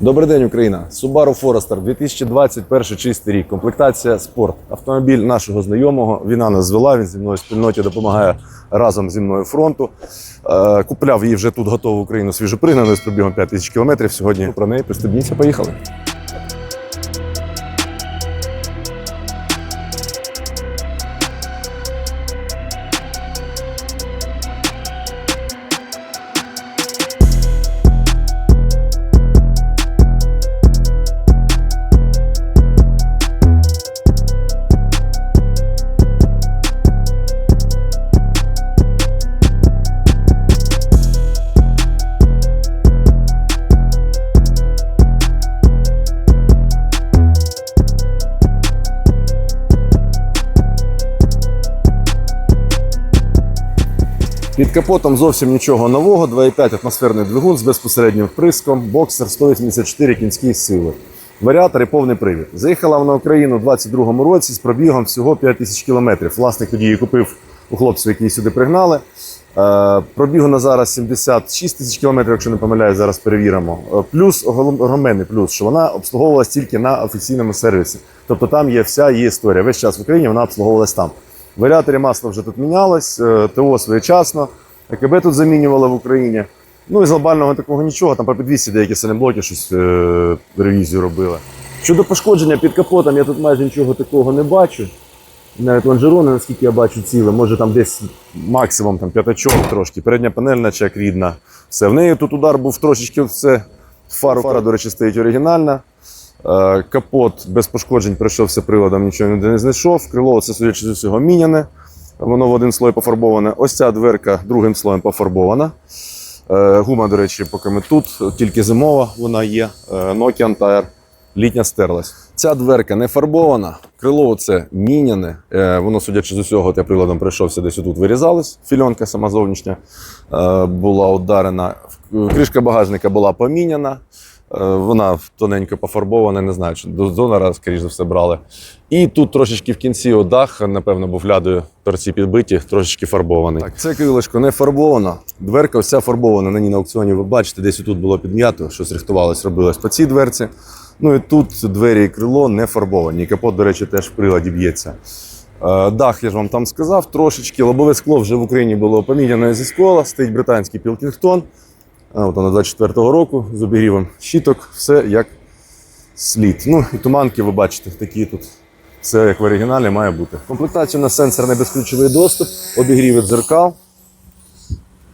Добрий день, Україна! Subaru Forester 2021 чистий рік. Комплектація спорт. Автомобіль нашого знайомого. Війна нас звела. Він зі мною в спільноті допомагає разом зі мною фронту. Е, Купляв її вже тут готову Україну свіжопригнану з пробігом 5 тисяч кілометрів. Сьогодні про неї пристебніться. Поїхали. Капотом зовсім нічого нового. 2,5 атмосферний двигун з безпосереднім вприском, боксер 184 кінські сили. Варіатор і повний привід. Заїхала вона в Україну у 22-му році з пробігом всього 5 тисяч кілометрів. Власник тоді її купив у хлопців, які її сюди пригнали. Е, Пробігу на зараз 76 тисяч кілометрів, якщо не помиляюсь, зараз перевіримо. Е, Плюс огроменний плюс, що вона обслуговувалась тільки на офіційному сервісі. Тобто там є вся її історія. Весь час в Україні вона обслуговувалась там. Варіаторі масло вже тут мінялось, е, ТО своєчасно, АКБ тут замінювали в Україні. Ну і з глобального такого нічого, там по підвісі деякі салімблоки щось е, ревізію робили. Щодо пошкодження під капотом, я тут майже нічого такого не бачу. Навіть лонжерони, наскільки я бачу, ціле, може там десь максимум там, п'ятачок трошки, передня панель, наче як рідна. Все. В неї тут удар був трошечки все. Фара, фара, до речі, стоїть оригінальна. Е, Капот без пошкоджень пройшовся приладом, нічого ніде не знайшов. Крило, це судячи з усього, міняне. Воно в один слой пофарбоване. Ось ця дверка другим слоєм пофарбована. Е, Гума, до речі, поки ми тут, тільки зимова вона є. Е, Nokian Tire. Літня стерлась. Ця дверка не фарбована. Крило це міняне. Е, Воно, судячи з усього, я приладом прийшовся десь тут вирізалось. Фільонка сама зовнішня була ударена. Кришка багажника була поміняна. Е, Вона тоненько пофарбована, не знаю, чи до зонера, скоріш за все, брали. І тут трошечки в кінці дах, напевно, був лядою торці підбиті, трошечки фарбований. Так, це крилишко не фарбовано. Дверка вся фарбована. На ній на аукціоні ви бачите, десь тут було підм'ято, щось рихтувалось, робилось по цій дверці. Ну і тут двері і крило не фарбовані. Капот, до речі, теж в приладі б'ється. Е, Дах, я ж вам там сказав, трошечки. Лобове скло вже в Україні було поміняне зі скола, стоїть британський Пілкінгтон. От воно 24-го року з обігрівом щіток, все як слід. Ну і туманки, ви бачите, такі тут. Все як в оригіналі має бути. Комплектація на сенсорний безключовий доступ, обігріви дзеркал.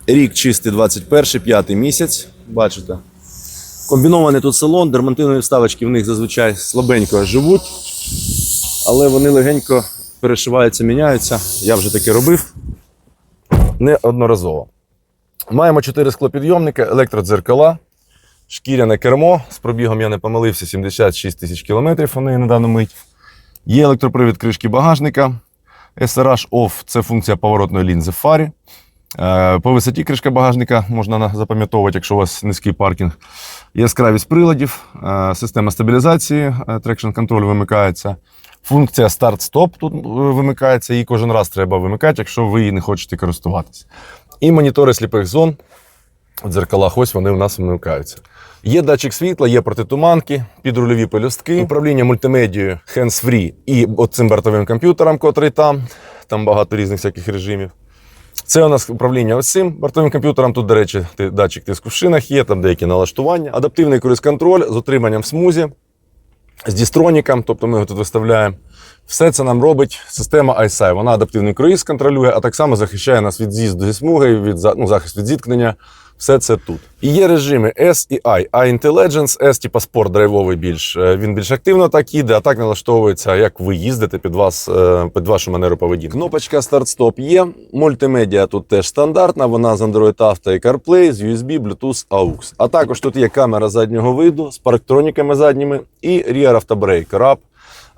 Рік чистий 21 п'ятий місяць. Бачите. Комбінований тут салон, дермантинові вставочки в них зазвичай слабенько живуть, але вони легенько перешиваються, міняються. Я вже таке робив неодноразово. Маємо 4 склопідйомника, електродзеркала, шкіряне кермо. З пробігом я не помилився, 76 тисяч кілометрів вони на дану мить. Є електропривід кришки багажника. SRH OFF – це функція поворотної лінзи в фарі. Е, По висоті кришка багажника можна запам'ятовувати, якщо у вас низький паркінг. Яскравість приладів, е, система стабілізації, traction control вимикається. Функція старт-стоп тут е, вимикається, її кожен раз треба вимикати, якщо ви її не хочете користуватися. І монітори сліпих зон. В дзеркалах ось вони у нас вмикаються. Є датчик світла, є протитуманки, підрульові пелюстки, управління мультимедією hands-free і цим бортовим комп'ютером, котрий там. Там багато різних всяких режимів. Це у нас управління ось цим бортовим комп'ютером. Тут, до речі, датчик тиску в шинах є, там деякі налаштування. Адаптивний круїз-контроль з отриманням смузі, з дістроніком, тобто ми його тут виставляємо. Все це нам робить система ISI. Вона адаптивний круїз контролює, а так само захищає нас від з'їзду зі смуги, від ну, захист від зіткнення. Все це тут. І є режими S і I. I Intelligence, S, типа спорт драйвовий більш. е, Він більш активно так їде, а так налаштовується, як ви їздите під вас, е, під вашу манеру поведінки. Кнопочка старт-стоп є. Мультимедіа тут теж стандартна. Вона з Android Auto і CarPlay, з USB, Bluetooth, AUX. А також тут є камера заднього виду з парктроніками задніми і Auto Brake RAP.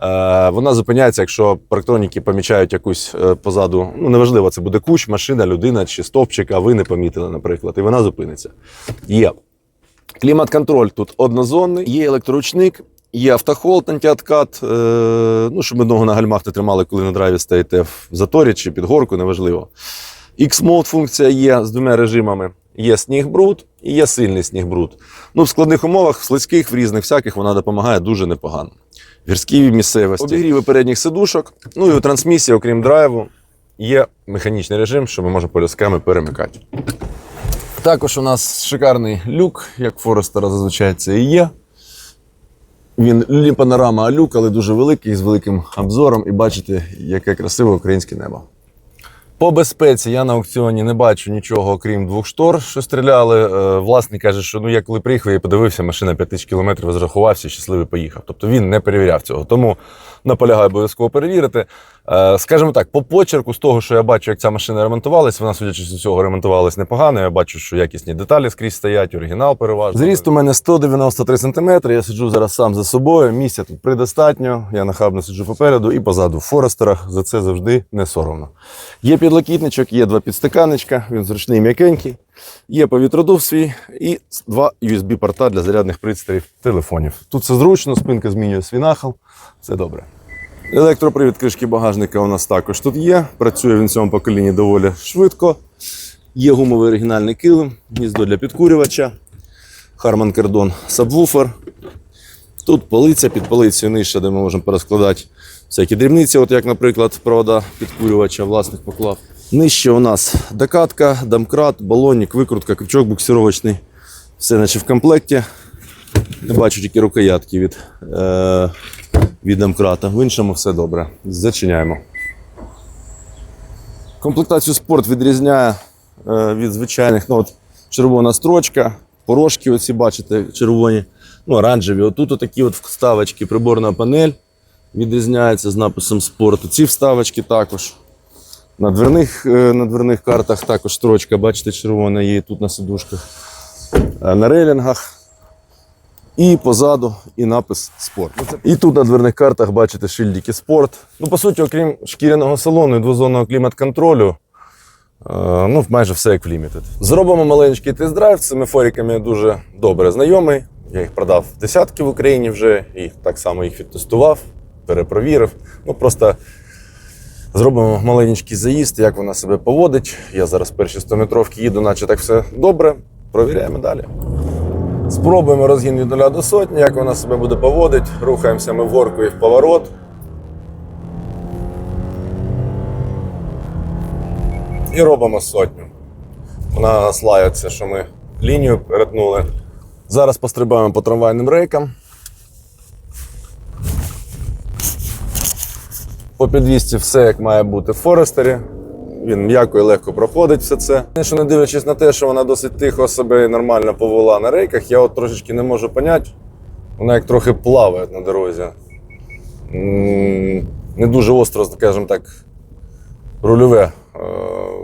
Е, Вона зупиняється, якщо парктроніки помічають якусь е, позаду. Ну неважливо, це буде кущ, машина, людина чи стовпчик, а ви не помітили, наприклад, і вона зупиниться. Є. Клімат-контроль тут однозонний, є електроручник, є автохолд, антиоткат, е, ну, щоб ми ногу на гальмах не тримали, коли на драйві стоїте в заторі чи під горку, неважливо. X-Mode функція є з двома режимами. Є сніг бруд, і є сильний сніг бруд. Ну, в складних умовах, в слизьких, в різних всяких вона допомагає дуже непогано. В гірській місцевості. Обігріви передніх сидушок. Ну і у трансмісії, окрім драйву, є механічний режим, що ми можемо полюсками перемикати. Також у нас шикарний люк, як Форестера зазвичай це і є. Він не панорама, а люк, але дуже великий, з великим обзором. І бачите, яке красиве українське небо. По безпеці я на аукціоні не бачу нічого, окрім двох штор, що стріляли. Е, Власник каже, що ну я коли приїхав, я подивився, машина 5 тисяч кілометрів розрахувався, щасливий поїхав. Тобто він не перевіряв цього. Тому наполягаю обов'язково перевірити. Е, Скажімо так, по почерку, з того, що я бачу, як ця машина ремонтувалась, вона, судячи з цього, ремонтувалась непогано. Я бачу, що якісні деталі скрізь стоять, оригінал переважно. Зріст у мене 193 см. Я сиджу зараз сам за собою. Місця тут предостатньо. Я нахабно сиджу попереду і позаду в Форестерах. За це завжди не соромно. Є підлокітничок, є два підстаканничка, він зручний м'якенький. Є повітродув свій і два USB-порта для зарядних пристроїв телефонів. Тут все зручно, спинка змінює свій нахил. Це добре. Електропривід кришки багажника у нас також тут є. Працює він в цьому поколінні доволі швидко. Є гумовий оригінальний килим, гніздо для підкурювача, Harman Kardon сабвуфер. Тут полиця, під полицею нижче, де ми можемо перескладати всякі дрібниці, от як, наприклад, провода підкурювача власник поклав. Нижче у нас докатка, домкрат, балонник, викрутка, крючок буксировочний. Все наче в комплекті. Не бачу тільки рукоятки від, е, від домкрата. В іншому все добре. Зачиняємо. Комплектацію спорт відрізняє е, від звичайних. Ну, от, червона строчка, порошки, оці бачите, червоні, ну, оранжеві. Отут такі от вставочки, приборна панель відрізняється з написом спорт. Ці вставочки також. На дверних, е, на дверних картах також строчка, бачите, червона є тут на сидушках. Е, На рейлінгах. І позаду, і напис спорт. І тут на дверних картах бачите шильдики спорт. Ну, по суті, окрім шкіряного салону і двозонного клімат-контролю, е, ну, майже все як в Limited. Зробимо маленький тест-драйв. З цими форіками я дуже добре знайомий. Я їх продав десятки в Україні вже, і так само їх відтестував, перепровірив. Ну, просто зробимо маленький заїзд, як вона себе поводить. Я зараз перші 100-метровки їду, наче так все добре. Провіряємо далі. Спробуємо розгін від 0 до сотні, як вона себе буде поводити. Рухаємося ми в горку і в поворот. І робимо сотню. Вона нас лається, що ми лінію перетнули. Зараз пострибаємо по трамвайним рейкам. По підвісці все як має бути в Форестері. Він м'яко і легко проходить все це. Що не дивлячись на те, що вона досить тихо себе і нормально повела на рейках, я от трошечки не можу поняти. Вона як трохи плаває на дорозі. Не дуже остро, скажімо так, рульове е,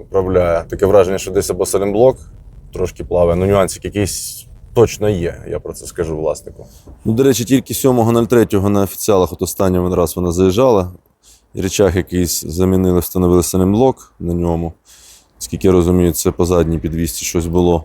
управляє. Таке враження, що десь або салімблок трошки плаває, ну нюансик якийсь точно є, я про це скажу власнику. Ну, до речі, тільки 7.03 на офіціалах, от останній раз вона заїжджала. Речах якийсь замінили, встановили салімблок на ньому. Скільки я розумію, це по задній підвісці щось було.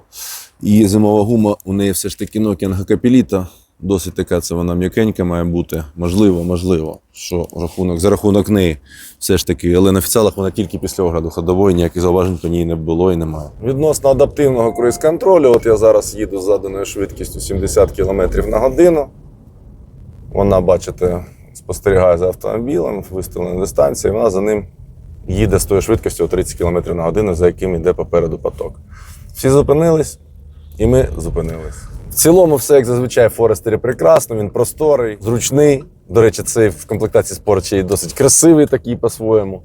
І зимова гума у неї все ж таки Nokia Capelita. Досить така це вона м'якенька має бути. Можливо, можливо, що рахунок, за рахунок неї все ж таки. Але на офіціалах вона тільки після огляду ходової, ніяких зауважень по ній не було і немає. Відносно адаптивного круїз-контролю, от я зараз їду з заданою швидкістю 70 км на годину. Вона, бачите, спостерігає за автомобілем, виставлена дистанція, і вона за ним їде з тою швидкістю 30 км на годину, за яким йде попереду поток. Всі зупинились, і ми зупинились. В цілому, все як зазвичай Форестері прекрасно, він просторий, зручний. До речі, цей в комплектації спорт ще досить красивий такий по-своєму.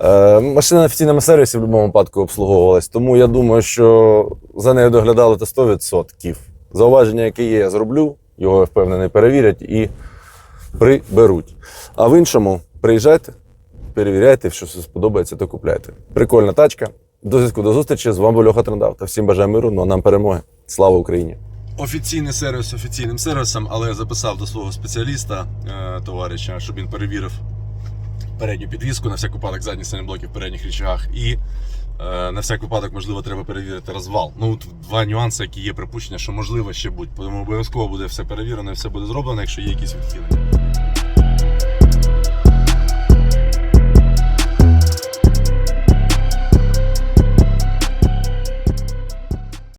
Е, машина на офіційному сервісі в будь-якому випадку обслуговувалась, тому я думаю, що за нею доглядали та 100%. Зауваження, яке є, я зроблю, його я впевнений перевірять і приберуть. А в іншому приїжджайте, перевіряйте, що все сподобається, то купляйте. Прикольна тачка. До зв'язку до зустрічі. З вами був Льоха Трендав. Та всім бажаю миру, ну а нам перемоги. Слава Україні! Офіційний сервіс офіційним сервісом, але я записав до свого спеціаліста, е, товариша, щоб він перевірив передню підвіску, на всяк випадок задні сайлентблоки в передніх речагах. І е, на всяк випадок, можливо, треба перевірити розвал. Ну, от два нюанси, які є припущення, що можливо ще будь. Тому обов'язково буде все перевірено все буде зроблено, якщо є якісь відхилення.